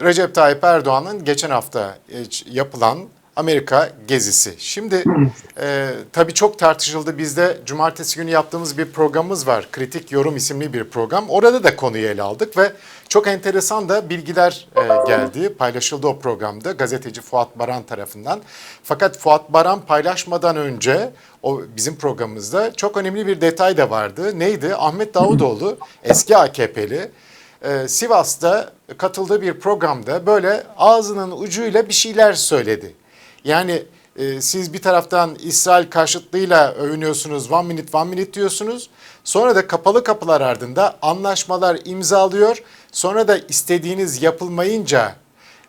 Recep Tayyip Erdoğan'ın geçen hafta e, yapılan Amerika gezisi. Şimdi e, tabii çok tartışıldı. Bizde cumartesi günü yaptığımız bir programımız var. Kritik Yorum isimli bir program. Orada da konuyu ele aldık ve çok enteresan da bilgiler e, geldi. Paylaşıldı o programda gazeteci Fuat Baran tarafından. Fakat Fuat Baran paylaşmadan önce o bizim programımızda çok önemli bir detay da vardı. Neydi? Ahmet Davutoğlu eski AKP'li e, Sivas'ta katıldığı bir programda böyle ağzının ucuyla bir şeyler söyledi. Yani e, siz bir taraftan İsrail karşıtlığıyla övünüyorsunuz, one minute one minute diyorsunuz. Sonra da kapalı kapılar ardında anlaşmalar imzalıyor. Sonra da istediğiniz yapılmayınca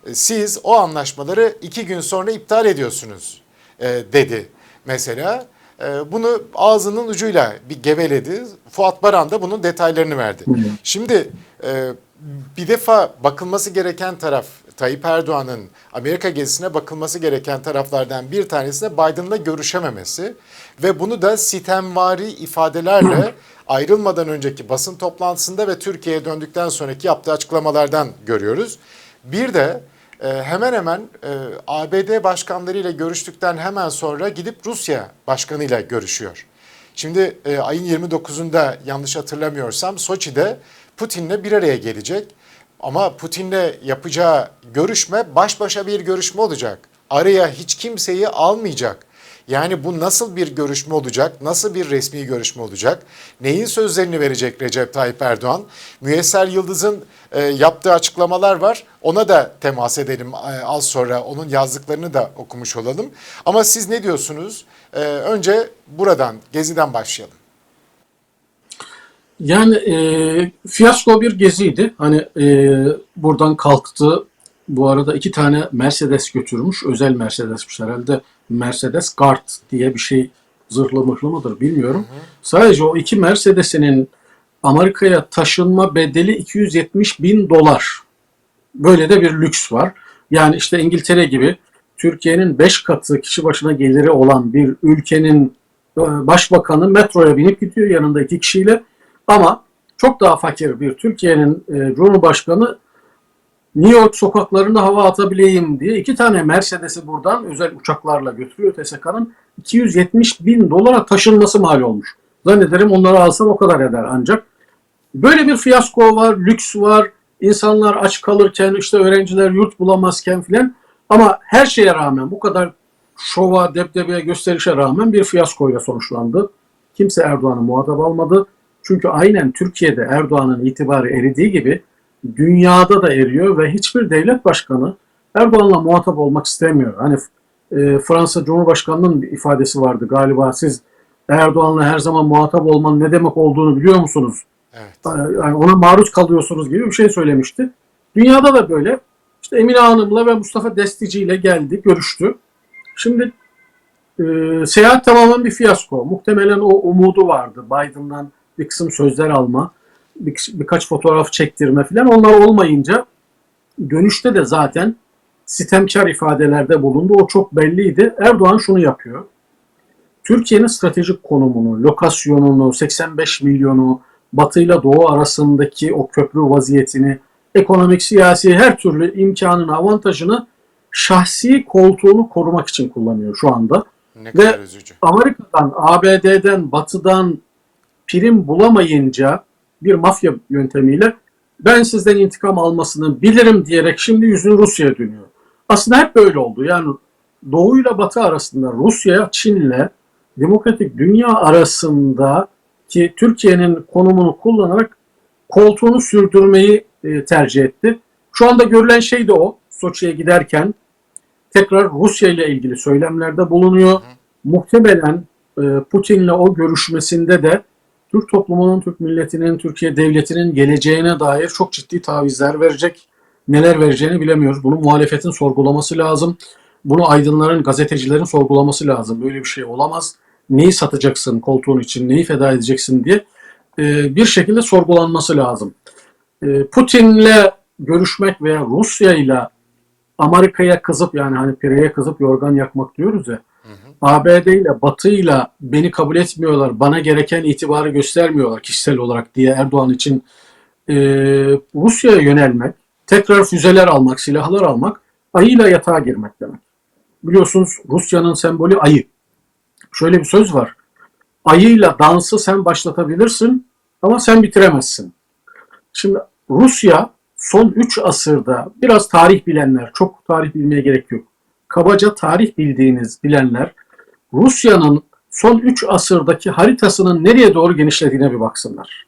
e, siz o anlaşmaları iki gün sonra iptal ediyorsunuz e, dedi mesela. E, bunu ağzının ucuyla bir geveledi. Fuat Baran da bunun detaylarını verdi. Şimdi e, bir defa bakılması gereken taraf Tayyip Erdoğan'ın Amerika gezisine bakılması gereken taraflardan bir tanesi de Biden'la görüşememesi ve bunu da sitemvari ifadelerle ayrılmadan önceki basın toplantısında ve Türkiye'ye döndükten sonraki yaptığı açıklamalardan görüyoruz. Bir de e, hemen hemen e, ABD başkanlarıyla görüştükten hemen sonra gidip Rusya başkanıyla görüşüyor. Şimdi e, ayın 29'unda yanlış hatırlamıyorsam Soçi'de Putin'le bir araya gelecek. Ama Putin'le yapacağı görüşme baş başa bir görüşme olacak. Araya hiç kimseyi almayacak. Yani bu nasıl bir görüşme olacak? Nasıl bir resmi görüşme olacak? Neyin sözlerini verecek Recep Tayyip Erdoğan? Müyesser Yıldız'ın e, yaptığı açıklamalar var. Ona da temas edelim e, az sonra. Onun yazdıklarını da okumuş olalım. Ama siz ne diyorsunuz? E, önce buradan, Gezi'den başlayalım. Yani e, fiyasko bir geziydi. Hani e, buradan kalktı. Bu arada iki tane Mercedes götürmüş. Özel Mercedesmiş herhalde. Mercedes Guard diye bir şey zırhlı mıhlı mıdır bilmiyorum. Sadece o iki Mercedes'inin Amerika'ya taşınma bedeli 270 bin dolar. Böyle de bir lüks var. Yani işte İngiltere gibi Türkiye'nin 5 katı kişi başına geliri olan bir ülkenin e, başbakanı metroya binip gidiyor yanında iki kişiyle. Ama çok daha fakir bir Türkiye'nin e, Cumhurbaşkanı New York sokaklarında hava atabileyim diye iki tane Mercedes'i buradan özel uçaklarla götürüyor TSK'nın 270 bin dolara taşınması mal olmuş. Zannederim onları alsan o kadar eder ancak. Böyle bir fiyasko var, lüks var, insanlar aç kalırken işte öğrenciler yurt bulamazken filan ama her şeye rağmen bu kadar şova, debdebeye, gösterişe rağmen bir fiyaskoyla sonuçlandı. Kimse Erdoğan'ı muhatap almadı. Çünkü aynen Türkiye'de Erdoğan'ın itibarı eridiği gibi dünyada da eriyor ve hiçbir devlet başkanı Erdoğan'la muhatap olmak istemiyor. Hani e, Fransa Cumhurbaşkanı'nın bir ifadesi vardı galiba siz Erdoğan'la her zaman muhatap olmanın ne demek olduğunu biliyor musunuz? Evet. Yani ona maruz kalıyorsunuz gibi bir şey söylemişti. Dünyada da böyle. İşte Emine Hanım'la ve Mustafa Destici ile geldi, görüştü. Şimdi e, seyahat tamamen bir fiyasko. Muhtemelen o umudu vardı Biden'dan bir kısım sözler alma, bir, birkaç fotoğraf çektirme falan. Onlar olmayınca dönüşte de zaten sitemkar ifadelerde bulundu. O çok belliydi. Erdoğan şunu yapıyor. Türkiye'nin stratejik konumunu, lokasyonunu, 85 milyonu, Batı ile Doğu arasındaki o köprü vaziyetini, ekonomik, siyasi her türlü imkanını, avantajını şahsi koltuğunu korumak için kullanıyor şu anda. Ne Ve üzücü. Amerika'dan, ABD'den, Batı'dan prim bulamayınca bir mafya yöntemiyle ben sizden intikam almasını bilirim diyerek şimdi yüzünü Rusya'ya dönüyor. Aslında hep böyle oldu. Yani Doğu ile Batı arasında Rusya, Çin'le demokratik dünya arasında ki Türkiye'nin konumunu kullanarak koltuğunu sürdürmeyi e, tercih etti. Şu anda görülen şey de o. Soçi'ye giderken tekrar Rusya ile ilgili söylemlerde bulunuyor. Muhtemelen e, Putin'le o görüşmesinde de Türk toplumunun, Türk milletinin, Türkiye devletinin geleceğine dair çok ciddi tavizler verecek. Neler vereceğini bilemiyoruz. Bunu muhalefetin sorgulaması lazım. Bunu aydınların, gazetecilerin sorgulaması lazım. Böyle bir şey olamaz. Neyi satacaksın koltuğun için, neyi feda edeceksin diye e, bir şekilde sorgulanması lazım. E, Putin'le görüşmek veya Rusya ile Amerika'ya kızıp yani hani pireye kızıp yorgan yakmak diyoruz ya. ABD ile Batı ile beni kabul etmiyorlar, bana gereken itibarı göstermiyorlar kişisel olarak diye Erdoğan için e, Rusya'ya yönelmek tekrar füzeler almak, silahlar almak, ayıyla yatağa girmek demek. Biliyorsunuz Rusya'nın sembolü ayı. Şöyle bir söz var. Ayıyla dansı sen başlatabilirsin ama sen bitiremezsin. Şimdi Rusya son 3 asırda biraz tarih bilenler, çok tarih bilmeye gerek yok. Kabaca tarih bildiğiniz bilenler Rusya'nın son 3 asırdaki haritasının nereye doğru genişlediğine bir baksınlar.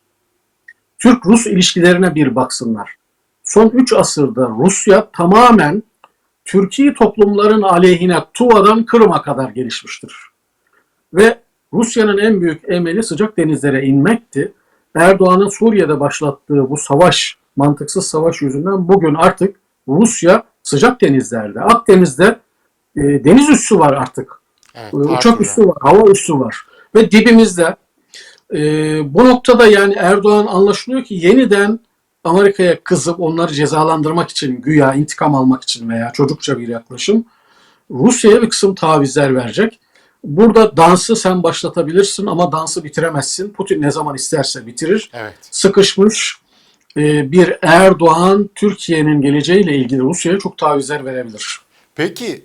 Türk-Rus ilişkilerine bir baksınlar. Son 3 asırda Rusya tamamen Türkiye toplumların aleyhine Tuva'dan Kırım'a kadar gelişmiştir. Ve Rusya'nın en büyük emeli sıcak denizlere inmekti. Erdoğan'ın Suriye'de başlattığı bu savaş, mantıksız savaş yüzünden bugün artık Rusya sıcak denizlerde, Akdeniz'de e, deniz üssü var artık. Evet, E, uçak üssü var, hava üssü var. Ve dibimizde e, bu noktada yani Erdoğan anlaşılıyor ki yeniden Amerika'ya kızıp onları cezalandırmak için, güya intikam almak için veya çocukça bir yaklaşım Rusya'ya bir kısım tavizler verecek. Burada dansı sen başlatabilirsin ama dansı bitiremezsin. Putin ne zaman isterse bitirir. Evet. Sıkışmış e, bir Erdoğan Türkiye'nin geleceğiyle ilgili Rusya'ya çok tavizler verebilir. Peki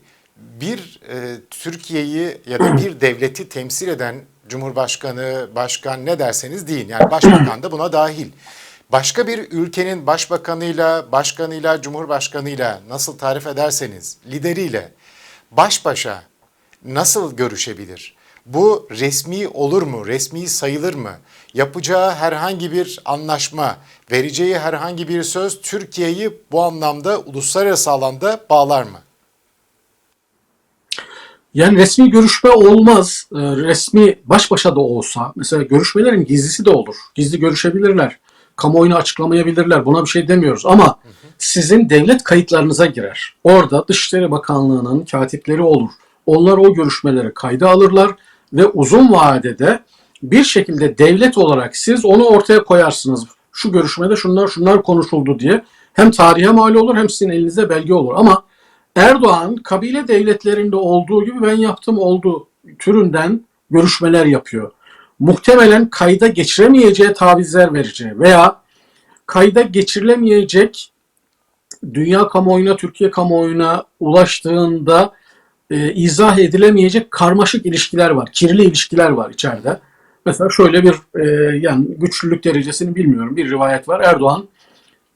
bir e, Türkiye'yi ya da bir devleti temsil eden Cumhurbaşkanı, başkan ne derseniz deyin. Yani başbakan da buna dahil. Başka bir ülkenin başbakanıyla, başkanıyla, cumhurbaşkanıyla nasıl tarif ederseniz lideriyle baş başa nasıl görüşebilir? Bu resmi olur mu? Resmi sayılır mı? Yapacağı herhangi bir anlaşma, vereceği herhangi bir söz Türkiye'yi bu anlamda uluslararası alanda bağlar mı? Yani resmi görüşme olmaz. Ee, Resmi baş başa da olsa, mesela görüşmelerin gizlisi de olur. Gizli görüşebilirler. Kamuoyuna açıklamayabilirler. Buna bir şey demiyoruz. Ama sizin devlet kayıtlarınıza girer. Orada Dışişleri Bakanlığı'nın katipleri olur. Onlar o görüşmeleri kayda alırlar ve uzun vadede bir şekilde devlet olarak siz onu ortaya koyarsınız. Şu görüşmede şunlar şunlar konuşuldu diye. Hem tarihe mal olur hem sizin elinizde belge olur. Ama Erdoğan kabile devletlerinde olduğu gibi ben yaptım oldu türünden görüşmeler yapıyor. Muhtemelen kayda geçiremeyeceği tavizler vereceği veya kayda geçirilemeyecek dünya kamuoyuna, Türkiye kamuoyuna ulaştığında e, izah edilemeyecek karmaşık ilişkiler var, kirli ilişkiler var içeride. Mesela şöyle bir e, yani güçlülük derecesini bilmiyorum bir rivayet var. Erdoğan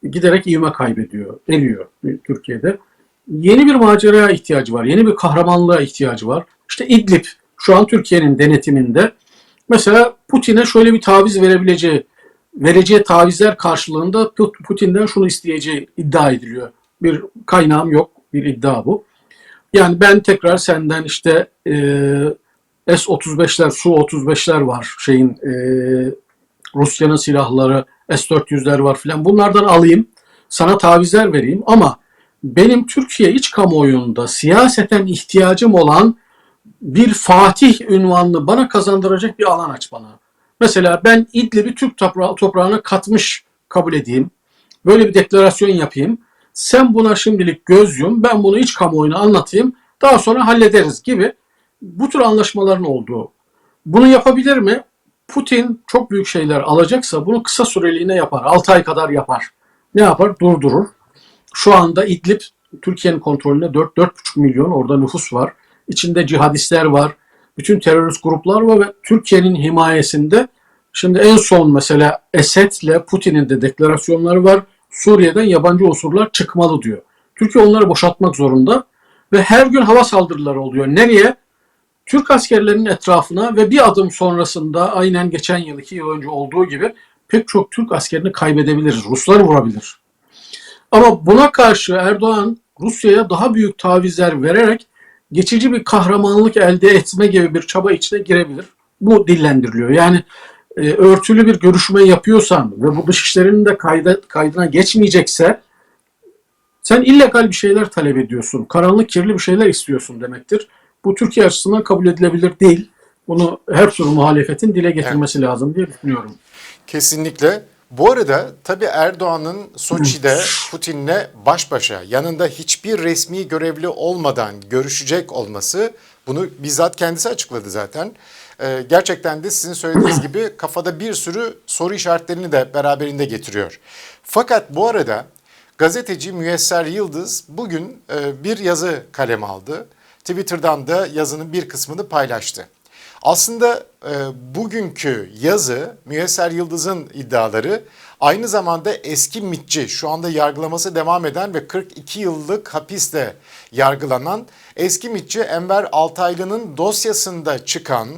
giderek ivme kaybediyor, eriyor Türkiye'de. Yeni bir maceraya ihtiyacı var, yeni bir kahramanlığa ihtiyacı var. İşte İdlib şu an Türkiye'nin denetiminde. Mesela Putin'e şöyle bir taviz verebileceği, vereceği tavizler karşılığında Put- Putin'den şunu isteyeceği iddia ediliyor. Bir kaynağım yok, bir iddia bu. Yani ben tekrar senden işte e, S-35'ler, Su-35'ler var şeyin e, Rusya'nın silahları, S-400'ler var filan. Bunlardan alayım, sana tavizler vereyim ama benim Türkiye iç kamuoyunda siyaseten ihtiyacım olan bir Fatih ünvanını bana kazandıracak bir alan aç bana. Mesela ben İdlib'i Türk toprağı, toprağına katmış kabul edeyim. Böyle bir deklarasyon yapayım. Sen buna şimdilik göz yum, ben bunu iç kamuoyuna anlatayım. Daha sonra hallederiz gibi bu tür anlaşmaların olduğu. Bunu yapabilir mi? Putin çok büyük şeyler alacaksa bunu kısa süreliğine yapar. 6 ay kadar yapar. Ne yapar? Durdurur. Şu anda İdlib Türkiye'nin kontrolünde 4-4,5 milyon orada nüfus var. İçinde cihadistler var. Bütün terörist gruplar var ve Türkiye'nin himayesinde şimdi en son mesela Esed'le Putin'in de deklarasyonları var. Suriye'den yabancı unsurlar çıkmalı diyor. Türkiye onları boşaltmak zorunda ve her gün hava saldırıları oluyor. Nereye? Türk askerlerinin etrafına ve bir adım sonrasında aynen geçen yıl iki yıl önce olduğu gibi pek çok Türk askerini kaybedebiliriz. Ruslar vurabilir. Ama buna karşı Erdoğan Rusya'ya daha büyük tavizler vererek geçici bir kahramanlık elde etme gibi bir çaba içine girebilir. Bu dillendiriliyor. Yani e, örtülü bir görüşme yapıyorsan ve bu dışişlerinin de kayda, kaydına geçmeyecekse sen illegal bir şeyler talep ediyorsun. Karanlık kirli bir şeyler istiyorsun demektir. Bu Türkiye açısından kabul edilebilir değil. Bunu her türlü muhalefetin dile getirmesi lazım diye düşünüyorum. Kesinlikle. Bu arada tabii Erdoğan'ın Soçi'de Putin'le baş başa yanında hiçbir resmi görevli olmadan görüşecek olması bunu bizzat kendisi açıkladı zaten. Ee, gerçekten de sizin söylediğiniz gibi kafada bir sürü soru işaretlerini de beraberinde getiriyor. Fakat bu arada gazeteci Müyesser Yıldız bugün e, bir yazı kalem aldı. Twitter'dan da yazının bir kısmını paylaştı. Aslında e, bugünkü yazı Müyesser Yıldız'ın iddiaları aynı zamanda eski MİTçi şu anda yargılaması devam eden ve 42 yıllık hapiste yargılanan eski MİTçi Enver Altaylı'nın dosyasında çıkan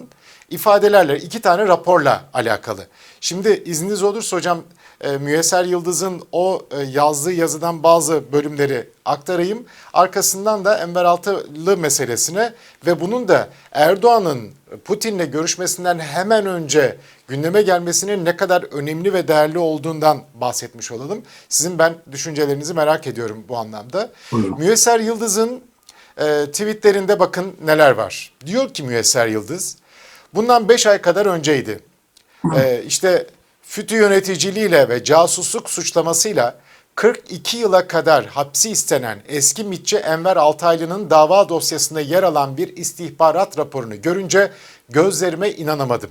ifadelerle iki tane raporla alakalı. Şimdi izniniz olursa hocam e, Müyesser Yıldız'ın o e, yazdığı yazıdan bazı bölümleri aktarayım. Arkasından da Enver Altılı meselesine ve bunun da Erdoğan'ın Putin'le görüşmesinden hemen önce gündeme gelmesinin ne kadar önemli ve değerli olduğundan bahsetmiş olalım. Sizin ben düşüncelerinizi merak ediyorum bu anlamda. Buyurun. Müyesser Yıldız'ın e, tweetlerinde bakın neler var. Diyor ki Müyesser Yıldız, bundan 5 ay kadar önceydi. E, işte FETÖ yöneticiliğiyle ve casusluk suçlamasıyla 42 yıla kadar hapsi istenen eski MİTçi Enver Altaylı'nın dava dosyasında yer alan bir istihbarat raporunu görünce gözlerime inanamadım.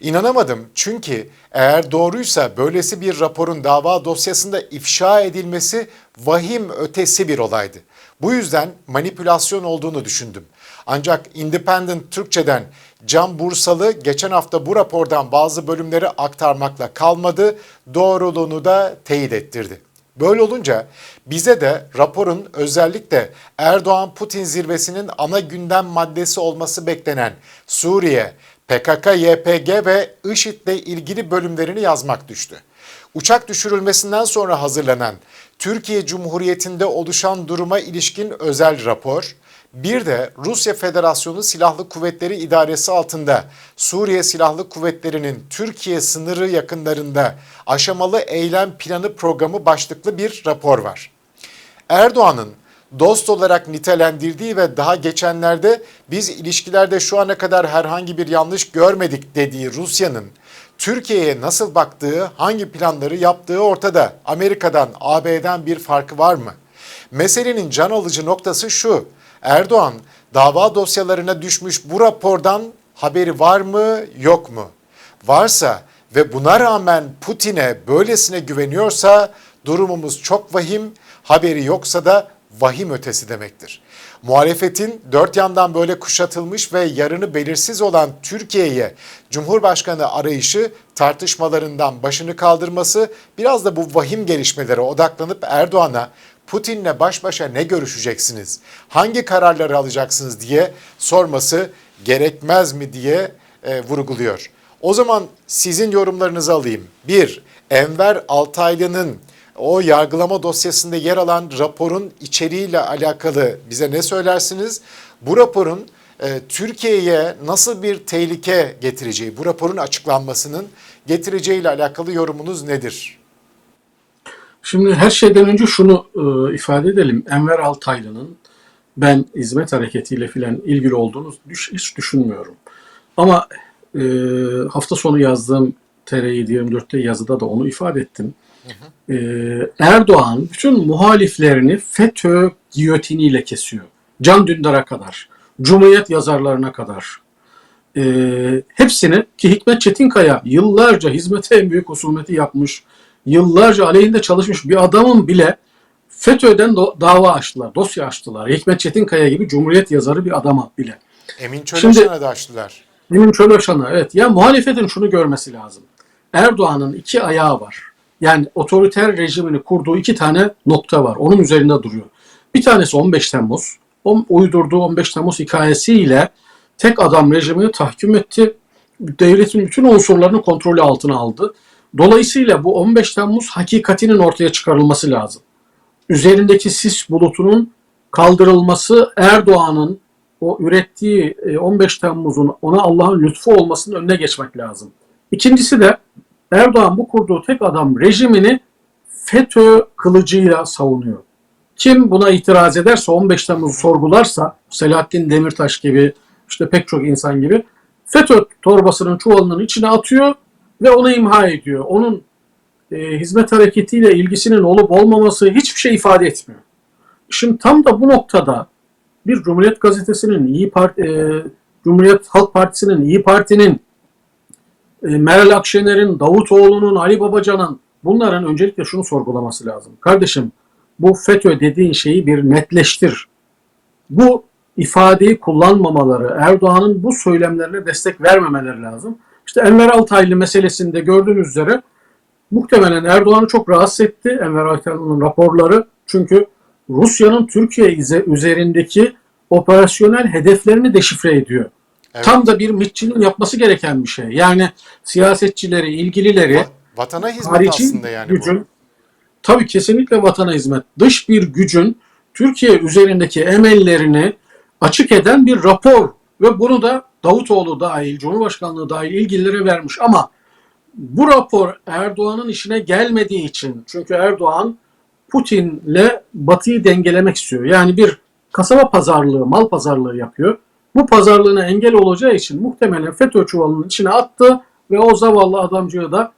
İnanamadım çünkü eğer doğruysa böylesi bir raporun dava dosyasında ifşa edilmesi vahim ötesi bir olaydı. Bu yüzden manipülasyon olduğunu düşündüm. Ancak Independent Türkçe'den Can Bursalı geçen hafta bu rapordan bazı bölümleri aktarmakla kalmadı, doğruluğunu da teyit ettirdi. Böyle olunca bize de raporun özellikle Erdoğan-Putin zirvesinin ana gündem maddesi olması beklenen Suriye, PKK, YPG ve IŞİD'le ilgili bölümlerini yazmak düştü. Uçak düşürülmesinden sonra hazırlanan Türkiye Cumhuriyeti'nde oluşan duruma ilişkin özel rapor, bir de Rusya Federasyonu Silahlı Kuvvetleri İdaresi altında Suriye Silahlı Kuvvetleri'nin Türkiye sınırı yakınlarında aşamalı eylem planı programı başlıklı bir rapor var. Erdoğan'ın dost olarak nitelendirdiği ve daha geçenlerde biz ilişkilerde şu ana kadar herhangi bir yanlış görmedik dediği Rusya'nın Türkiye'ye nasıl baktığı, hangi planları yaptığı ortada. Amerika'dan, AB'den bir farkı var mı? Meselenin can alıcı noktası şu. Erdoğan dava dosyalarına düşmüş bu rapordan haberi var mı, yok mu? Varsa ve buna rağmen Putin'e böylesine güveniyorsa durumumuz çok vahim, haberi yoksa da vahim ötesi demektir. Muhalefetin dört yandan böyle kuşatılmış ve yarını belirsiz olan Türkiye'ye Cumhurbaşkanı arayışı tartışmalarından başını kaldırması biraz da bu vahim gelişmelere odaklanıp Erdoğan'a Putin'le baş başa ne görüşeceksiniz, hangi kararları alacaksınız diye sorması gerekmez mi diye e, vurguluyor. O zaman sizin yorumlarınızı alayım. Bir, Enver Altaylı'nın o yargılama dosyasında yer alan raporun içeriğiyle alakalı bize ne söylersiniz? Bu raporun e, Türkiye'ye nasıl bir tehlike getireceği, bu raporun açıklanmasının getireceğiyle alakalı yorumunuz nedir? Şimdi her şeyden önce şunu e, ifade edelim. Enver Altaylı'nın ben hizmet hareketiyle filan ilgili olduğunu düş- hiç düşünmüyorum. Ama e, hafta sonu yazdığım TR724'te yazıda da onu ifade ettim. E, Erdoğan bütün muhaliflerini FETÖ giyotiniyle kesiyor. Can Dündar'a kadar, Cumhuriyet yazarlarına kadar. E, hepsini ki Hikmet Çetinkaya yıllarca hizmete en büyük husumeti yapmış, yıllarca aleyhinde çalışmış bir adamın bile FETÖ'den dava açtılar, dosya açtılar. Hikmet Çetinkaya gibi Cumhuriyet yazarı bir adama bile. Emin Şimdi- de açtılar. Benim Çöloşan'a evet. Ya muhalefetin şunu görmesi lazım. Erdoğan'ın iki ayağı var. Yani otoriter rejimini kurduğu iki tane nokta var. Onun üzerinde duruyor. Bir tanesi 15 Temmuz. O uydurduğu 15 Temmuz hikayesiyle tek adam rejimini tahkim etti. Devletin bütün unsurlarını kontrolü altına aldı. Dolayısıyla bu 15 Temmuz hakikatinin ortaya çıkarılması lazım. Üzerindeki sis bulutunun kaldırılması Erdoğan'ın o ürettiği e, 15 Temmuz'un ona Allah'ın lütfu olmasının önüne geçmek lazım. İkincisi de Erdoğan bu kurduğu tek adam rejimini FETÖ kılıcıyla savunuyor. Kim buna itiraz ederse 15 Temmuz'u sorgularsa Selahattin Demirtaş gibi işte pek çok insan gibi FETÖ torbasının çuvalının içine atıyor ve onu imha ediyor. Onun e, hizmet hareketiyle ilgisinin olup olmaması hiçbir şey ifade etmiyor. Şimdi tam da bu noktada bir Cumhuriyet Gazetesi'nin, İyi Parti, e, Cumhuriyet Halk Partisi'nin, İyi Parti'nin, e, Meral Akşener'in, Davutoğlu'nun, Ali Babacan'ın bunların öncelikle şunu sorgulaması lazım. Kardeşim bu FETÖ dediğin şeyi bir netleştir. Bu ifadeyi kullanmamaları, Erdoğan'ın bu söylemlerine destek vermemeleri lazım. İşte Enver Altaylı meselesinde gördüğünüz üzere muhtemelen Erdoğan'ı çok rahatsız etti Enver Altaylı'nın raporları. Çünkü Rusya'nın Türkiye üzerindeki operasyonel hedeflerini deşifre ediyor. Evet. Tam da bir MİT'çinin yapması gereken bir şey. Yani siyasetçileri, ilgilileri Va- vatana hizmet aslında yani gücün bu. tabii kesinlikle vatana hizmet. Dış bir gücün Türkiye üzerindeki emellerini açık eden bir rapor ve bunu da Davutoğlu dahil, Cumhurbaşkanlığı dahil ilgililere vermiş ama bu rapor Erdoğan'ın işine gelmediği için çünkü Erdoğan Putin'le Batı'yı dengelemek istiyor. Yani bir kasaba pazarlığı, mal pazarlığı yapıyor. Bu pazarlığına engel olacağı için muhtemelen FETÖ çuvalının içine attı ve o zavallı adamcığı da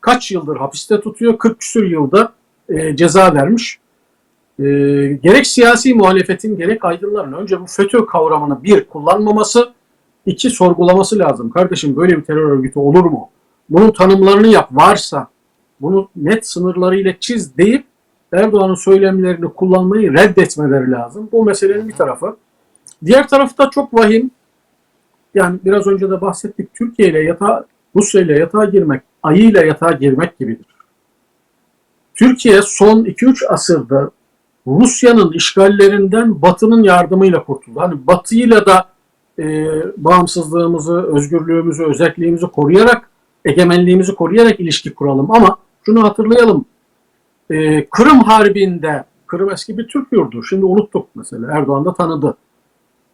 kaç yıldır hapiste tutuyor? 40 küsür yılda e, ceza vermiş. E, gerek siyasi muhalefetin gerek aydınların önce bu FETÖ kavramını bir kullanmaması, iki sorgulaması lazım. Kardeşim böyle bir terör örgütü olur mu? Bunun tanımlarını yap. Varsa bunu net sınırlarıyla çiz deyip Erdoğan'ın söylemlerini kullanmayı reddetmeleri lazım. Bu meselenin bir tarafı. Diğer tarafta çok vahim. Yani biraz önce de bahsettik. Türkiye ile yatağa, Rusya ile yatağa girmek, ayı ile yatağa girmek gibidir. Türkiye son 2-3 asırda Rusya'nın işgallerinden Batı'nın yardımıyla kurtuldu. Hani Batı'yla da e, bağımsızlığımızı, özgürlüğümüzü, özelliğimizi koruyarak, egemenliğimizi koruyarak ilişki kuralım. Ama şunu hatırlayalım. E, Kırım Harbi'nde, Kırım eski bir Türk yurdu. Şimdi unuttuk mesela. Erdoğan da tanıdı.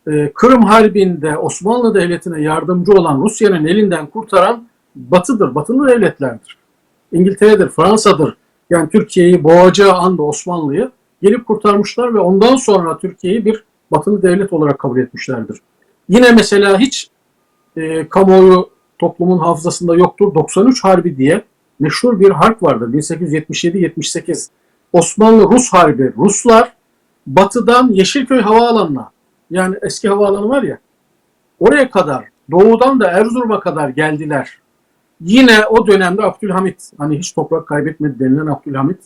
E, Kırım Harbi'nde Osmanlı Devleti'ne yardımcı olan Rusya'nın elinden kurtaran Batı'dır. Batılı devletlerdir. İngiltere'dir, Fransa'dır. Yani Türkiye'yi boğacağı anda Osmanlı'yı gelip kurtarmışlar ve ondan sonra Türkiye'yi bir batılı devlet olarak kabul etmişlerdir. Yine mesela hiç e, kamuoyu toplumun hafızasında yoktur. 93 Harbi diye meşhur bir harp vardır. 1877-78. Osmanlı-Rus Harbi. Ruslar batıdan Yeşilköy Havaalanı'na yani eski havaalanı var ya oraya kadar doğudan da Erzurum'a kadar geldiler. Yine o dönemde Abdülhamit hani hiç toprak kaybetmedi denilen Abdülhamit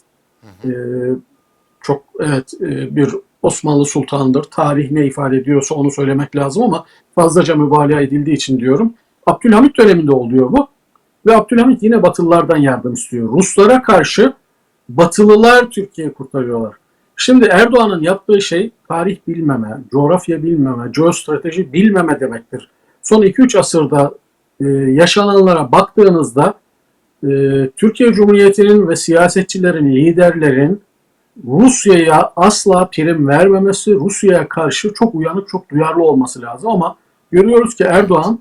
e, çok evet e, bir Osmanlı sultanıdır. Tarih ne ifade ediyorsa onu söylemek lazım ama fazlaca mübalağa edildiği için diyorum. Abdülhamit döneminde oluyor bu. Ve Abdülhamit yine Batılılardan yardım istiyor. Ruslara karşı Batılılar Türkiye'yi kurtarıyorlar. Şimdi Erdoğan'ın yaptığı şey tarih bilmeme, coğrafya bilmeme, geostrateji bilmeme demektir. Son 2-3 asırda e, yaşananlara baktığınızda e, Türkiye Cumhuriyeti'nin ve siyasetçilerin, liderlerin Rusya'ya asla prim vermemesi, Rusya'ya karşı çok uyanık, çok duyarlı olması lazım ama görüyoruz ki Erdoğan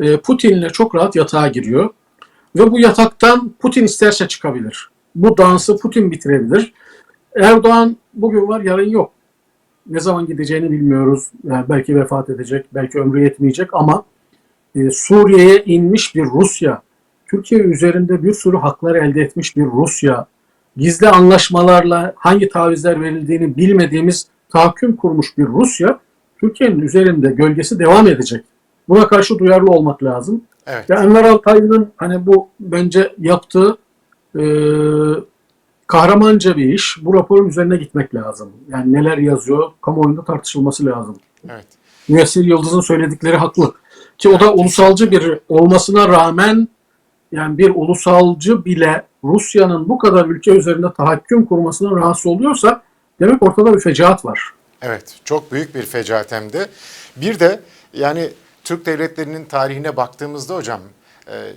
e, Putin'le çok rahat yatağa giriyor ve bu yataktan Putin isterse çıkabilir. Bu dansı Putin bitirebilir. Erdoğan bugün var, yarın yok. Ne zaman gideceğini bilmiyoruz. Yani belki vefat edecek, belki ömrü yetmeyecek ama e, Suriye'ye inmiş bir Rusya, Türkiye üzerinde bir sürü haklar elde etmiş bir Rusya, gizli anlaşmalarla hangi tavizler verildiğini bilmediğimiz tahakküm kurmuş bir Rusya, Türkiye'nin üzerinde gölgesi devam edecek. Buna karşı duyarlı olmak lazım. Evet. Ya Enver Altaylı'nın hani bu bence yaptığı e, kahramanca bir iş. Bu raporun üzerine gitmek lazım. Yani neler yazıyor, kamuoyunda tartışılması lazım. Evet. Müessir Yıldız'ın söyledikleri haklı. Ki o da ulusalcı bir olmasına rağmen yani bir ulusalcı bile Rusya'nın bu kadar ülke üzerinde tahakküm kurmasına rahatsız oluyorsa demek ortada bir fecaat var. Evet, çok büyük bir fecaat hem de. Bir de yani Türk devletlerinin tarihine baktığımızda hocam, e,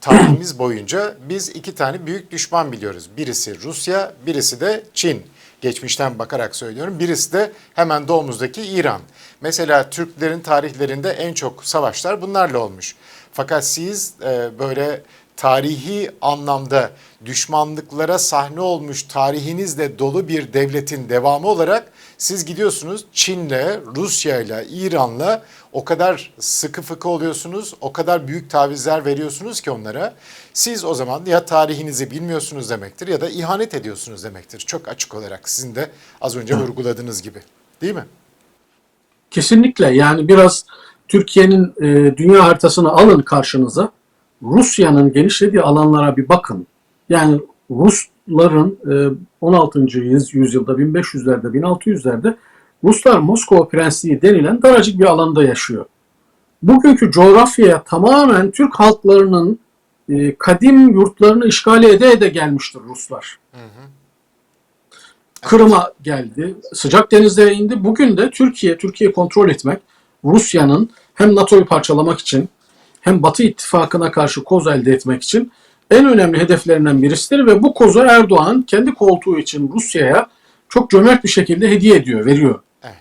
tarihimiz boyunca biz iki tane büyük düşman biliyoruz. Birisi Rusya, birisi de Çin. Geçmişten bakarak söylüyorum. Birisi de hemen doğumuzdaki İran. Mesela Türklerin tarihlerinde en çok savaşlar bunlarla olmuş. Fakat siz e, böyle tarihi anlamda düşmanlıklara sahne olmuş tarihinizle dolu bir devletin devamı olarak siz gidiyorsunuz Çin'le, Rusya'yla, İran'la o kadar sıkı fıkı oluyorsunuz, o kadar büyük tavizler veriyorsunuz ki onlara. Siz o zaman ya tarihinizi bilmiyorsunuz demektir ya da ihanet ediyorsunuz demektir. Çok açık olarak sizin de az önce vurguladığınız gibi. Değil mi? Kesinlikle yani biraz Türkiye'nin e, dünya haritasını alın karşınıza. Rusya'nın genişlediği alanlara bir bakın. Yani Rusların e, 16. yüz- yüzyılda 1500'lerde 1600'lerde Ruslar Moskova Prensliği denilen daracık bir alanda yaşıyor. Bugünkü coğrafyaya tamamen Türk halklarının e, kadim yurtlarını işgal ede ede gelmiştir Ruslar. Kırım'a geldi, sıcak denizlere indi. Bugün de Türkiye, Türkiye kontrol etmek, Rusya'nın hem NATO'yu parçalamak için hem Batı ittifakına karşı koz elde etmek için en önemli hedeflerinden birisidir ve bu kozu Erdoğan kendi koltuğu için Rusya'ya çok cömert bir şekilde hediye ediyor, veriyor. Evet.